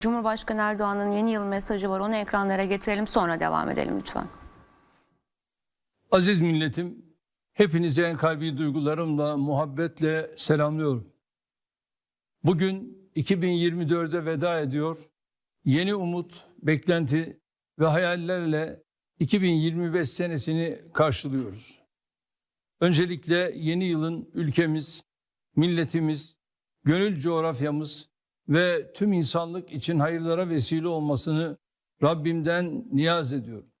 Cumhurbaşkanı Erdoğan'ın yeni yıl mesajı var. Onu ekranlara getirelim sonra devam edelim lütfen. Aziz milletim, hepinize en kalbi duygularımla, muhabbetle selamlıyorum. Bugün 2024'e veda ediyor. Yeni umut, beklenti ve hayallerle 2025 senesini karşılıyoruz. Öncelikle yeni yılın ülkemiz, milletimiz, gönül coğrafyamız ve tüm insanlık için hayırlara vesile olmasını Rabbimden niyaz ediyorum.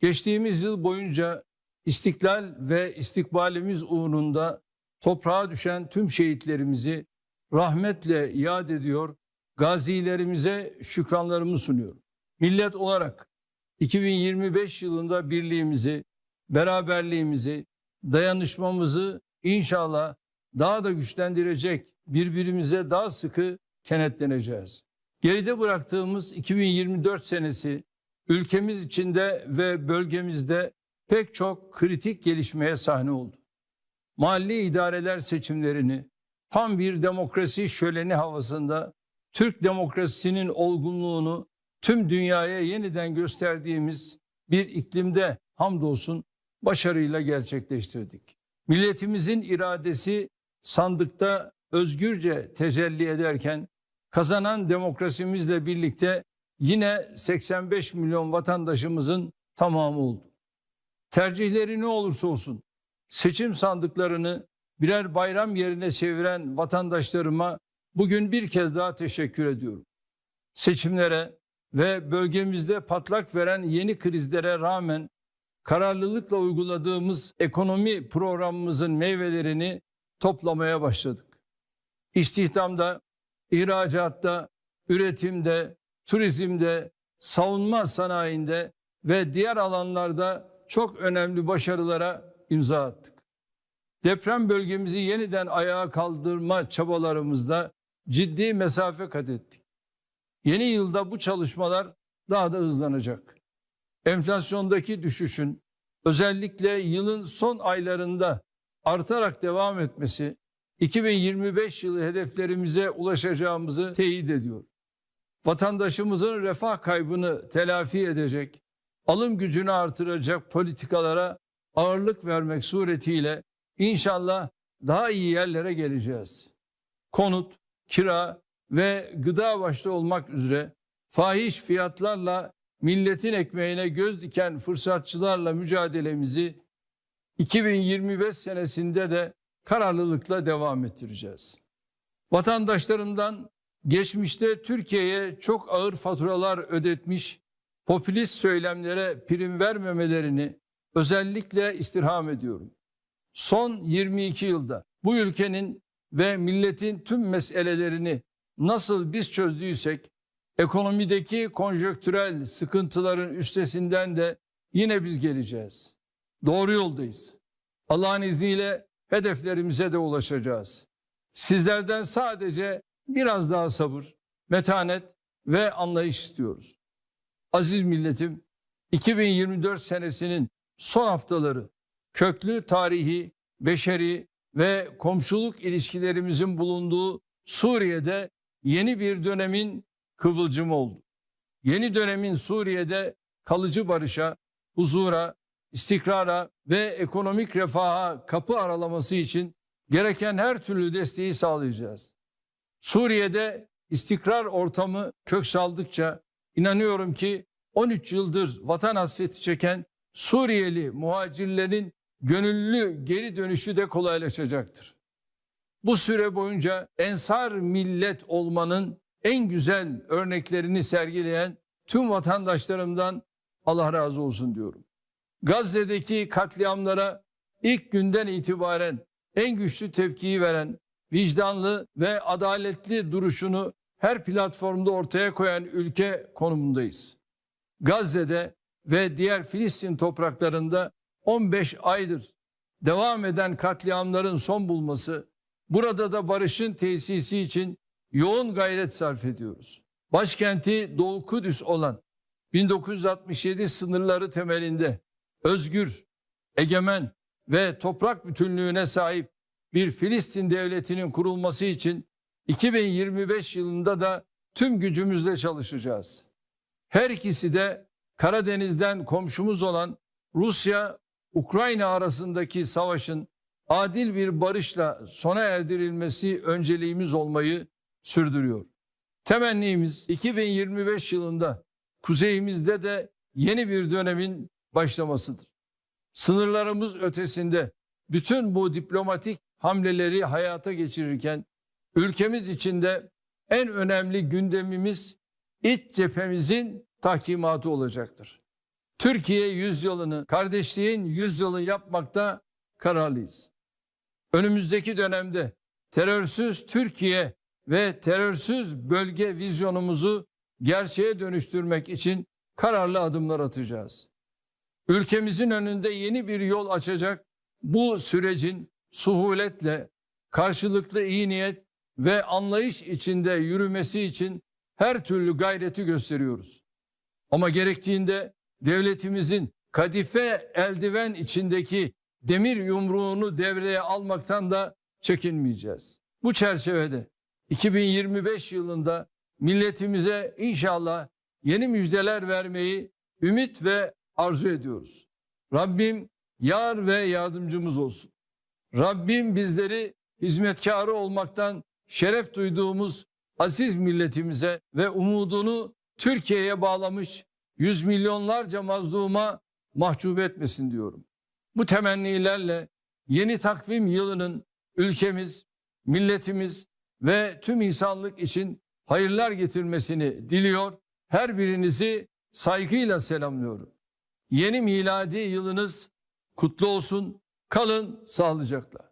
Geçtiğimiz yıl boyunca istiklal ve istikbalimiz uğrunda toprağa düşen tüm şehitlerimizi rahmetle yad ediyor, gazilerimize şükranlarımı sunuyorum. Millet olarak 2025 yılında birliğimizi, beraberliğimizi, dayanışmamızı inşallah daha da güçlendirecek, birbirimize daha sıkı kenetleneceğiz. Geride bıraktığımız 2024 senesi ülkemiz içinde ve bölgemizde pek çok kritik gelişmeye sahne oldu. Mahalli idareler seçimlerini tam bir demokrasi şöleni havasında Türk demokrasisinin olgunluğunu tüm dünyaya yeniden gösterdiğimiz bir iklimde hamdolsun başarıyla gerçekleştirdik. Milletimizin iradesi sandıkta özgürce tecelli ederken kazanan demokrasimizle birlikte yine 85 milyon vatandaşımızın tamamı oldu. Tercihleri ne olursa olsun seçim sandıklarını birer bayram yerine çeviren vatandaşlarıma bugün bir kez daha teşekkür ediyorum. Seçimlere ve bölgemizde patlak veren yeni krizlere rağmen kararlılıkla uyguladığımız ekonomi programımızın meyvelerini toplamaya başladık. İstihdamda, ihracatta, üretimde, turizmde, savunma sanayinde ve diğer alanlarda çok önemli başarılara imza attık. Deprem bölgemizi yeniden ayağa kaldırma çabalarımızda ciddi mesafe kat ettik. Yeni yılda bu çalışmalar daha da hızlanacak. Enflasyondaki düşüşün özellikle yılın son aylarında artarak devam etmesi 2025 yılı hedeflerimize ulaşacağımızı teyit ediyor vatandaşımızın refah kaybını telafi edecek, alım gücünü artıracak politikalara ağırlık vermek suretiyle inşallah daha iyi yerlere geleceğiz. Konut, kira ve gıda başta olmak üzere fahiş fiyatlarla milletin ekmeğine göz diken fırsatçılarla mücadelemizi 2025 senesinde de kararlılıkla devam ettireceğiz. Vatandaşlarımdan geçmişte Türkiye'ye çok ağır faturalar ödetmiş, popülist söylemlere prim vermemelerini özellikle istirham ediyorum. Son 22 yılda bu ülkenin ve milletin tüm meselelerini nasıl biz çözdüysek, ekonomideki konjöktürel sıkıntıların üstesinden de yine biz geleceğiz. Doğru yoldayız. Allah'ın izniyle hedeflerimize de ulaşacağız. Sizlerden sadece biraz daha sabır, metanet ve anlayış istiyoruz. Aziz milletim, 2024 senesinin son haftaları köklü tarihi, beşeri ve komşuluk ilişkilerimizin bulunduğu Suriye'de yeni bir dönemin kıvılcımı oldu. Yeni dönemin Suriye'de kalıcı barışa, huzura, istikrara ve ekonomik refaha kapı aralaması için gereken her türlü desteği sağlayacağız. Suriye'de istikrar ortamı kök saldıkça inanıyorum ki 13 yıldır vatan hasreti çeken Suriyeli muhacirlerin gönüllü geri dönüşü de kolaylaşacaktır. Bu süre boyunca ensar millet olmanın en güzel örneklerini sergileyen tüm vatandaşlarımdan Allah razı olsun diyorum. Gazze'deki katliamlara ilk günden itibaren en güçlü tepkiyi veren vicdanlı ve adaletli duruşunu her platformda ortaya koyan ülke konumundayız. Gazze'de ve diğer Filistin topraklarında 15 aydır devam eden katliamların son bulması, burada da barışın tesisi için yoğun gayret sarf ediyoruz. Başkenti Doğu Kudüs olan 1967 sınırları temelinde özgür, egemen ve toprak bütünlüğüne sahip bir Filistin devletinin kurulması için 2025 yılında da tüm gücümüzle çalışacağız. Her ikisi de Karadeniz'den komşumuz olan Rusya Ukrayna arasındaki savaşın adil bir barışla sona erdirilmesi önceliğimiz olmayı sürdürüyor. Temennimiz 2025 yılında kuzeyimizde de yeni bir dönemin başlamasıdır. Sınırlarımız ötesinde bütün bu diplomatik hamleleri hayata geçirirken ülkemiz içinde en önemli gündemimiz iç cephemizin tahkimatı olacaktır. Türkiye yüzyılını, kardeşliğin yüzyılını yapmakta kararlıyız. Önümüzdeki dönemde terörsüz Türkiye ve terörsüz bölge vizyonumuzu gerçeğe dönüştürmek için kararlı adımlar atacağız. Ülkemizin önünde yeni bir yol açacak bu sürecin suhuletle, karşılıklı iyi niyet ve anlayış içinde yürümesi için her türlü gayreti gösteriyoruz. Ama gerektiğinde devletimizin kadife eldiven içindeki demir yumruğunu devreye almaktan da çekinmeyeceğiz. Bu çerçevede 2025 yılında milletimize inşallah yeni müjdeler vermeyi ümit ve arzu ediyoruz. Rabbim yar ve yardımcımız olsun. Rabbim bizleri hizmetkarı olmaktan şeref duyduğumuz aziz milletimize ve umudunu Türkiye'ye bağlamış yüz milyonlarca mazluma mahcup etmesin diyorum. Bu temennilerle yeni takvim yılının ülkemiz, milletimiz ve tüm insanlık için hayırlar getirmesini diliyor. Her birinizi saygıyla selamlıyorum. Yeni miladi yılınız kutlu olsun. Kalın sağlıcakla.